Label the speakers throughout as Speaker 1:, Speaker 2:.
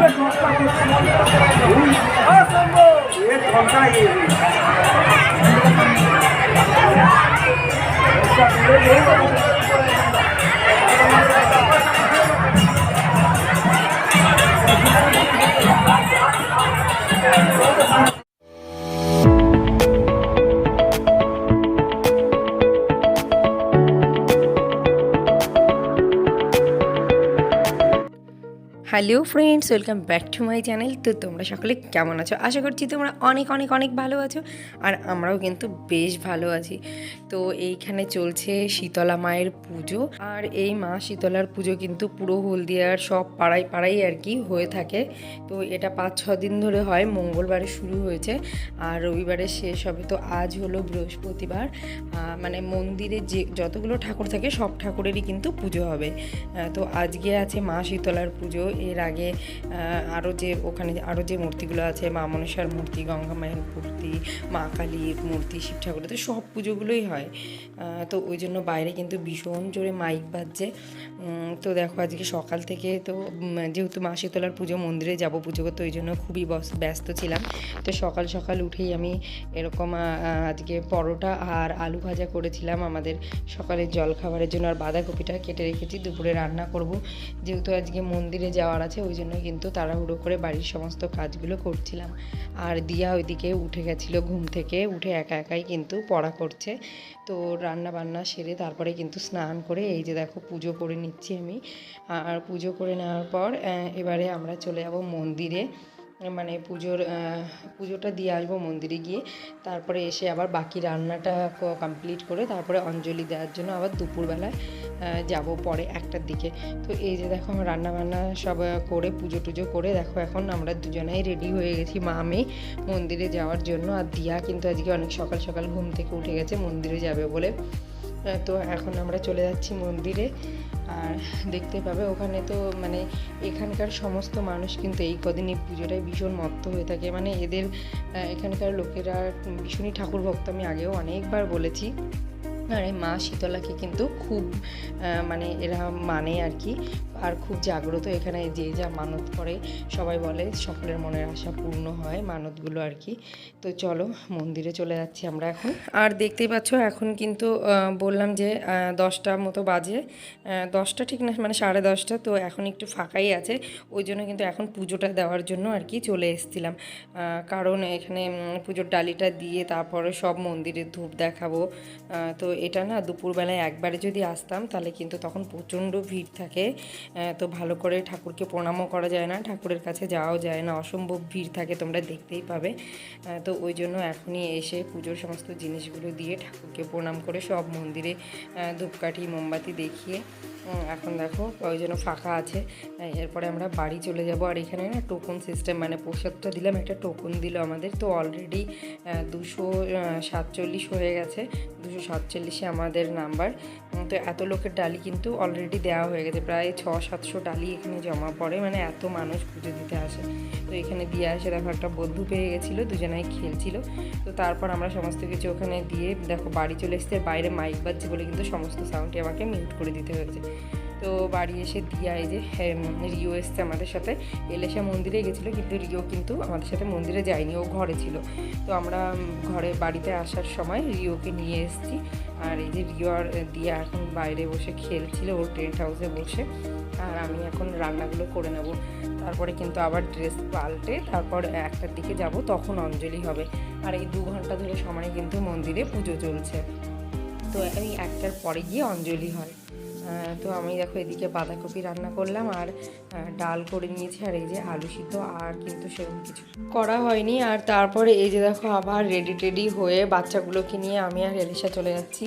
Speaker 1: হবে সংস্থাকে অসম্ভব এ সংখ্যা এ hello friends, welcome back to my channel. তো তোমরা সকলে কেমন আছো? আশা করছি তোমরা অনেক অনেক অনেক ভালো আছো, আর আমরাও কিন্তু বেশ ভালো আছি। তো এইখানে চলছে শীতলা মায়ের পুজো, আর এই মা শীতলার পুজো কিন্তু পুরো হলদিয়ার সব পাড়ায় পাড়ায় আর কি হয়ে থাকে। তো এটা পাঁচ, ছ দিন ধরে হয়, মঙ্গলবারে শুরু হয়েছে, আর রবিবারে শেষ হবে। তো আজ হলো বৃহস্পতিবার মানে মন্দিরে যে যতগুলো ঠাকুর থাকে সব ঠাকুরেরই কিন্তু পুজো হবে। তো আজকে আছে মা শীতলার পুজো এর আগে আরও যে ওখানে আরও যে মূর্তিগুলো আছে, মা মনসার মূর্তি, গঙ্গা মায়ের মূর্তি, মা কালীর মূর্তি, শিব ঠাকুরের, তো সব পুজোগুলোই হয়। তো ওই জন্য বাইরে কিন্তু ভীষণ জোরে মাইক বাজছে। তো দেখো আজকে সকাল থেকে তো যেহেতু মা শীতলার পুজো মন্দিরে যাব পুজো করতে, ওই জন্য খুবই ব্যস্ত ছিলাম। তো সকাল সকাল উঠেই আমি এরকম আজকে পরোটা আর আলু ভাজা করেছিলাম আমাদের সকালের জল খাবারের জন্য। আর বাঁধাকপিটা কেটে রেখেছি, দুপুরে রান্না করব। যেহেতু আজকে মন্দিরে যাওয়ার আছে, ওই জন্য কিন্তু তাড়াহুড়ো করে বাড়ির সমস্ত কাজগুলো করছিলাম। আর দিয়া ওইদিকে উঠে গেছিল ঘুম থেকে, উঠে একা একাই কিন্তু পড়া করছে। তো রান্না বান্না সেরে তারপরে কিন্তু স্নান করে এই যে দেখো পুজো করে নিচ্ছি আমি। আর পুজো করে নেওয়ার পর এবারে আমরা চলে যাব মন্দিরে। মানে পুজোর পুজোটা দিয়ে আসব মন্দিরে গিয়ে। তারপরে এসে আবার বাকি রান্নাটা কমপ্লিট করে তারপরে অঞ্জলি দেওয়ার জন্য আবার দুপুরবেলায় যাব পরে একটার দিকে। তো এই যে দেখো রান্না বান্না সব করে পুজো টুজো করে দেখো এখন আমরা দুজনেই রেডি হয়ে গেছি, মা, আমি মন্দিরে যাওয়ার জন্য। আর দিয়া কিন্তু আজকে অনেক সকাল সকাল ঘুম থেকে উঠে গেছে, মন্দিরে যাবে বলে। তো এখন আমরা চলে যাচ্ছি মন্দিরে। আর দেখতে পাবে, ওখানে তো মানে এখানকার সমস্ত মানুষ কিন্তু এই কদিন এই পুজোটায় ভীষণ মত্ত হয়ে থাকে। মানে এদের এখানকার লোকেরা ভীষণই ঠাকুর ভক্ত, আমি আগেও অনেকবার বলেছি। আর মা শীতলাকে কিন্তু খুব মানে এরা মানে আর কি আর খুব জাগ্রত এখানে যে যা মানত করে, সবাই বলে সকলের মনের আশা পূর্ণ হয় মানতগুলো আর কি। তো চলো, মন্দিরে চলে যাচ্ছি আমরা এখন। আর দেখতেই পাচ্ছ এখন কিন্তু বললাম যে দশটা মতো বাজে দশটা ঠিক না মানে সাড়ে দশটা, তো এখন একটু ফাঁকাই আছে। ওই জন্য কিন্তু এখন পুজোটা দেওয়ার জন্য আর কি চলে এসেছিলাম। কারণ এখানে পুজোর ডালিটা দিয়ে তারপরে সব মন্দিরে ধূপ দেখাবো। তো এটা না দুপুরবেলায় একবারে যদি আসতাম, তাহলে কিন্তু তখন প্রচণ্ড ভিড় থাকে। তো ভালো করে ঠাকুরকে প্রণামও করা যায় না, ঠাকুরের কাছে যাওয়াও যায় না, অসম্ভব ভিড় থাকে তোমরা দেখতেই পাবে। তো ওই জন্য এখনই এসে পুজোর সমস্ত জিনিসগুলো দিয়ে ঠাকুরকে প্রণাম করে সব মন্দিরে ধূপকাঠি, মোমবাতি দেখিয়ে এখন দেখো ওই জন্য ফাঁকা আছে। এরপরে আমরা বাড়ি চলে যাব। আর এখানে না টোকন সিস্টেম মানে প্রসাদটা দিলাম, একটা টোকন দিল আমাদের। তো অলরেডি দুশো সাতচল্লিশ হয়ে গেছে, দুশো সাতচল্লিশে আমাদের নাম্বার। তো এত লোকের ডালি কিন্তু অলরেডি দেওয়া হয়ে গেছে, প্রায় ছ সাতশো ডালি এখানে জমা পড়ে মানে এত মানুষ পুজো দিতে আসে। তো এখানে দিয়ে আসে, দেখো একটা বন্ধু পেয়ে গেছিল, দুজনাই খেলছিল। তো তারপর আমরা সমস্ত কিছু ওখানে দিয়ে, দেখো বাড়ি চলে এসছে বাইরে মাইক বাজছে বলে কিন্তু সমস্ত সাউন্ডটি আমাকে মিউট করে দিতে হয়েছে। তো বাড়ি এসে দিয়া এই যে রিও এসছে আমাদের সাথে। এলেসা মন্দিরে গেছিল, কিন্তু রিও কিন্তু আমাদের সাথে মন্দিরে যায়নি, ও ঘরে ছিল। তো আমরা ঘরে বাড়িতে আসার সময় রিওকে নিয়ে এসেছি। আর এই যে রিও আর দিয়া এখন বাইরে বসে খেলছিল, ওর টেন্ট হাউসে বসে। আর আমি এখন রান্নাগুলো করে নেব। তারপরে কিন্তু আবার ড্রেস পাল্টে তারপর একটার দিকে যাব, তখন অঞ্জলি হবে। আর এই দু ঘণ্টা ধরে সময় কিন্তু মন্দিরে পুজো চলছে। তো এই একটার পরে গিয়ে অঞ্জলি হয়। তো আমি দেখো এদিকে বাঁধাকপি রান্না করলাম আর ডাল করে নিয়েছি আর এই যে আলু সিদ্ধ আর কিন্তু সেরকম কিছু করা হয়নি। আর তারপরে এই যে দেখো আবার রেডি টেডি হয়ে বাচ্চাগুলোকে নিয়ে আমি আর এলিশা চলে যাচ্ছি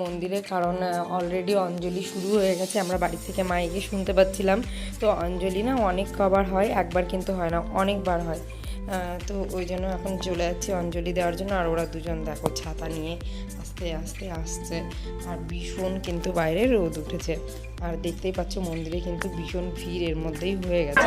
Speaker 1: মন্দিরে কারণ অলরেডি অঞ্জলি শুরু হয়ে গেছে। আমরা বাড়ি থেকে মাইকে শুনতে পাচ্ছিলাম। তো অঞ্জলি না অনেক কবার হয়, একবার কিন্তু হয় না, অনেকবার হয়। তো ওই জন্য এখন চলে যাচ্ছি অঞ্জলি দেওয়ার জন্য আর ওরা দুজন দেখো ছাতা নিয়ে আস্তে আস্তে আসছে। আর ভীষণ কিন্তু বাইরে রোদ উঠেছে। আর দেখতেই পাচ্ছ মন্দিরে কিন্তু ভীষণ ভিড় এর মধ্যেই হয়ে গেছে।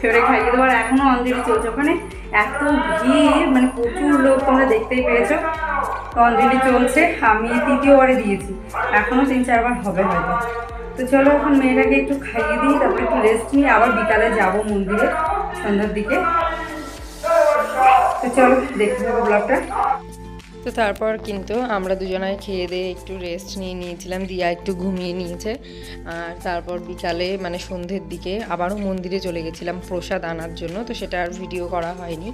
Speaker 2: ফেরে খাইয়ে আর এখনও অঞ্জলি চলছে। ওখানে এত ভিড় মানে প্রচুর লোক তোমরা দেখতেই পেয়েছ। তো অঞ্জলি চলছে, আমি তৃতীয়বারে দিয়েছি। এখনও তিন চারবার হবে হয়তো। তো চলো এখন মেয়েটাকে একটু খাইয়ে দিই, তারপরে একটু রেস্ট নিই আবার বিকালে যাব মন্দিরে, সন্ধ্যার দিকে। তো চলো, দেখতে থাকো ব্লগটা
Speaker 1: তো তারপর কিন্তু আমরা দুজনায় খেয়ে দিয়ে একটু রেস্ট নিয়ে নিয়েছিলাম, দিয়া একটু ঘুমিয়ে নিয়েছে। আর তারপর বিকালে মানে সন্ধ্যের দিকে আবারও মন্দিরে চলে গেছিলাম প্রসাদ আনার জন্য, তো সেটা আর ভিডিও করা হয়নি।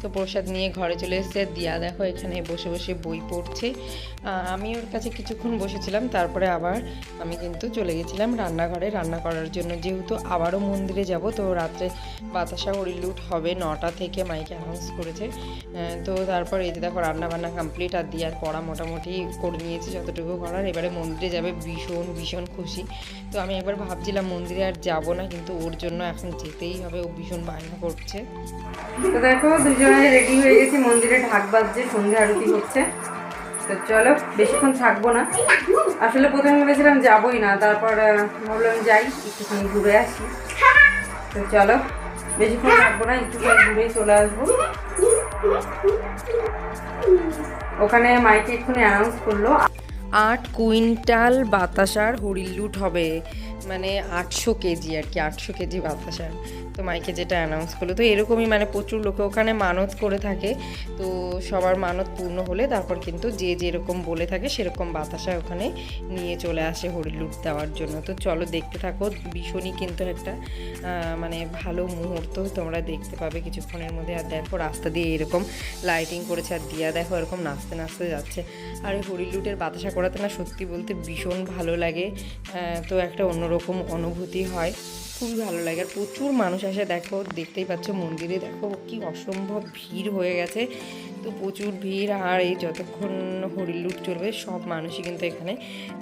Speaker 1: তো প্রসাদ নিয়ে ঘরে চলে এসেছে, দিয়া দেখো এখানে বসে বসে বই পড়ছে। আমি ওর কাছে কিছুক্ষণ বসেছিলাম, তারপরে আবার আমি কিন্তু চলে গেছিলাম রান্নাঘরে। রান্না করার জন্য যেহেতু আবারও মন্দিরে যাব, তো রাত্রে বাতাসা হরিলুট হবে নটা থেকে মাইকে অ্যানাউন্স করেছে। তো তারপর এই যে দেখো রান্না বান্না কমপ্লিট আর দিয়ার পড়া মোটামুটি করে নিয়েছি, যতটুকু করার। এবারে মন্দিরে যাবে ভীষণ ভীষণ খুশি। তো আমি একবার ভাবছিলাম মন্দিরে আর যাব না, কিন্তু ওর জন্য এখন যেতেই হবে, ও ভীষণ বায়না করছে।
Speaker 2: তো দেখো, দুজনে রেডি হয়ে গেছি, মন্দিরে ঢাক বাজছে সন্ধ্যা আরতি হচ্ছে। তো চলো, বেশিক্ষণ থাকব না। আসলে প্রথমে ভেবেছিলাম যাবই না, তারপর ভাবলাম যাই, একটুখানি ঘুরে আসি। তো চলো, বেশিক্ষণ থাকব না একটুখানি ঘুরেই চলে আসব। ওখানে মাইকে এক্ষুনি অ্যানাউন্স করল।
Speaker 1: আট কুইন্টাল বাতাসার হরিলুট হবে। মানে আটশো কেজি আর কি, আটশো কেজি বাতাসার তো মাইকে যেটা অ্যানাউন্স করল, তো এরকমই মানে প্রচুর লোকে ওখানে মানত করে থাকে। তো সবার মানত পূর্ণ হলে তারপর কিন্তু যে যেরকম বলে থাকে, সেরকম বাতাসা ওখানে নিয়ে চলে আসে হরিলুট দেওয়ার জন্য। তো চলো দেখতে থাকো, ভীষণই কিন্তু একটা মানে ভালো মুহূর্ত তোমরা দেখতে পাবে কিছুক্ষণের মধ্যে। আর দেখো রাস্তা দিয়ে এরকম লাইটিং করেছে আর দিয়া দেখো এরকম নাচতে নাচতে যাচ্ছে। আর এই হরিলুটের বাতাসা করাতে না সত্যি বলতে ভীষণ ভালো লাগে তো একটা অন্যরকম অনুভূতি হয় খুবই ভালো লাগে আর প্রচুর মানুষ আসে দেখো দেখতেই পাচ্ছ মন্দিরে দেখো কি অসম্ভব ভিড় হয়ে গেছে তো প্রচুর ভিড় আর এই যতক্ষণ হরিলুট চলবে সব মানুষই কিন্তু এখানে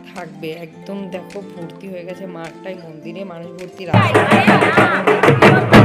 Speaker 1: থাকবে একদম দেখো ভর্তি হয়ে গেছে মাঠটাই মন্দিরে মানুষ ভর্তি রাস্তা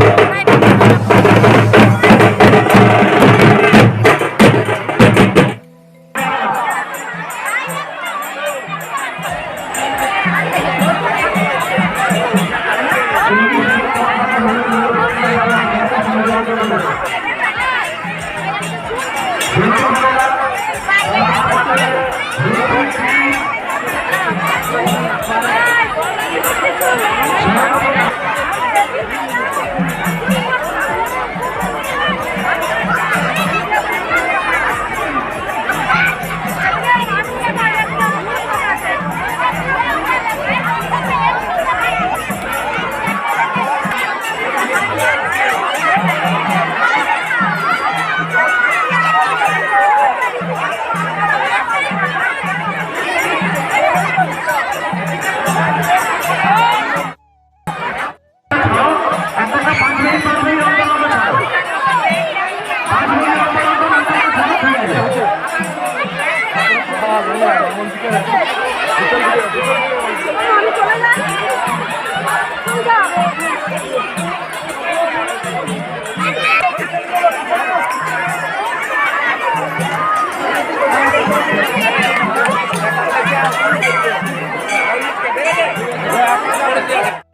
Speaker 1: Yeah.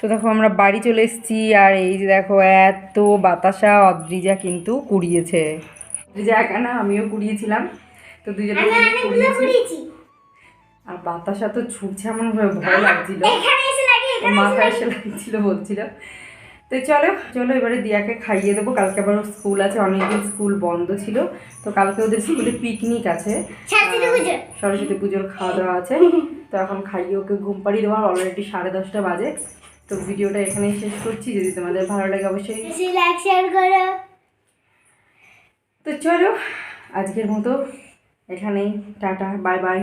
Speaker 2: তো দেখো আমরা বাড়ি চলে এসেছি আর এই যে দেখো এত বাতাসা অদ্রিজা কিন্তু কুড়িয়েছে। অদ্রিজা একা না আমিও কুড়িয়েছিলাম। তো দুজনে মিলে কুড়িয়েছি। আর বাতাসা তো ছুটছে এমন ভাবে ভয় লাগছিল। মাথায় এসে লাগছিল বলছিল। তো চলো চলো এবারে দিয়াকে খাইয়ে দেবো। কালকে আবার স্কুল আছে অনেকদিন স্কুল বন্ধ ছিল। তো কালকে ওদের স্কুলে পিকনিক আছে। সরস্বতী পুজোর খাওয়া দাওয়া আছে। তো এখন খাইয়ে ওকে ঘুম পাড়িয়ে দেওয়ার অলরেডি সাড়ে দশটা বাজে। তো ভিডিওটা এখানেই শেষ করছি। যদি তোমাদের ভালো লাগে অবশ্যই
Speaker 3: লাইক শেয়ার করো।
Speaker 2: তো চলো আজকের মতো এখানেই। Tata bye bye